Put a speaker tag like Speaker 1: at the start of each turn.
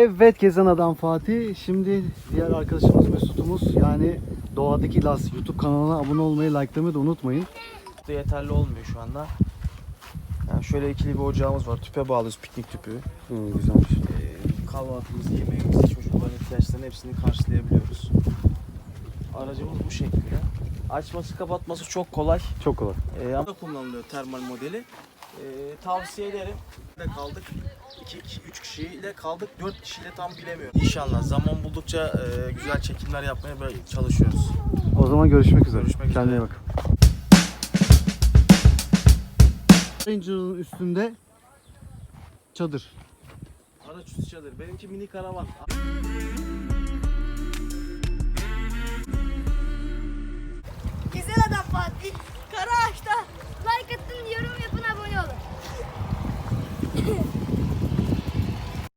Speaker 1: Evet Gezen Adam Fatih. Şimdi diğer arkadaşımız Mesut'umuz yani Doğadaki Las YouTube kanalına abone olmayı, likelamayı da unutmayın.
Speaker 2: da yeterli olmuyor şu anda. Yani şöyle ikili bir ocağımız var. Tüpe bağlıyoruz piknik tüpü.
Speaker 1: Hı, güzelmiş.
Speaker 2: Ee, kahvaltımızı, yemeğimizi, çocukların ihtiyaçlarını hepsini karşılayabiliyoruz. Aracımız bu şekilde. Açması kapatması çok kolay.
Speaker 1: Çok kolay.
Speaker 2: Ee, ama kullanılıyor termal modeli. Ee, tavsiye ederim. De kaldık. 2 3 kişiyle kaldık. 4 kişiyle tam bilemiyorum. İnşallah zaman buldukça e, güzel çekimler yapmaya böyle çalışıyoruz.
Speaker 1: O zaman görüşmek üzere.
Speaker 2: Görüşmek
Speaker 1: Kendine
Speaker 2: üzere.
Speaker 1: bak. Ranger'ın üstünde çadır.
Speaker 2: Araç üstü çadır. Benimki mini karavan.